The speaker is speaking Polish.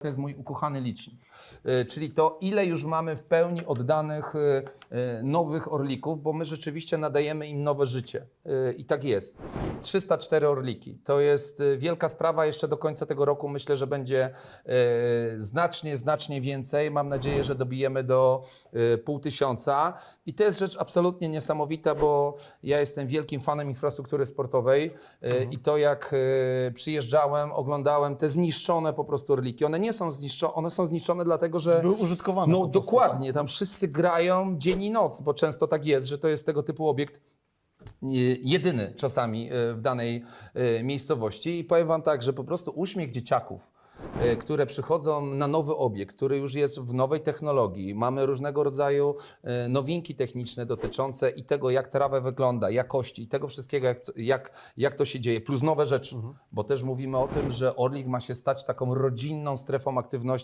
To jest mój ukochany licznik. Y, Czyli to, ile już mamy w pełni oddanych y, y, nowych orlików, bo my rzeczywiście nadajemy im nowe życie. I tak jest. 304 orliki. To jest wielka sprawa. Jeszcze do końca tego roku myślę, że będzie znacznie, znacznie więcej. Mam nadzieję, że dobijemy do pół tysiąca. I to jest rzecz absolutnie niesamowita, bo ja jestem wielkim fanem infrastruktury sportowej y, i to jak przyjeżdżałem, oglądałem te zniszczone po prostu orliki. One nie są zniszczone, one są zniszczone dlatego, że Były użytkowane. no prostu, dokładnie, tam wszyscy grają dzień i noc, bo często tak jest, że to jest tego typu obiekt y, jedyny czasami y, w danej y, miejscowości. I powiem Wam tak, że po prostu uśmiech dzieciaków, które przychodzą na nowy obiekt, który już jest w nowej technologii. Mamy różnego rodzaju y, nowinki techniczne dotyczące i tego, jak trawa wygląda, jakości i tego wszystkiego, jak, jak, jak to się dzieje, plus nowe rzeczy, bo też mówimy o tym, że Orlik ma się stać taką rodzinną strefą aktywności.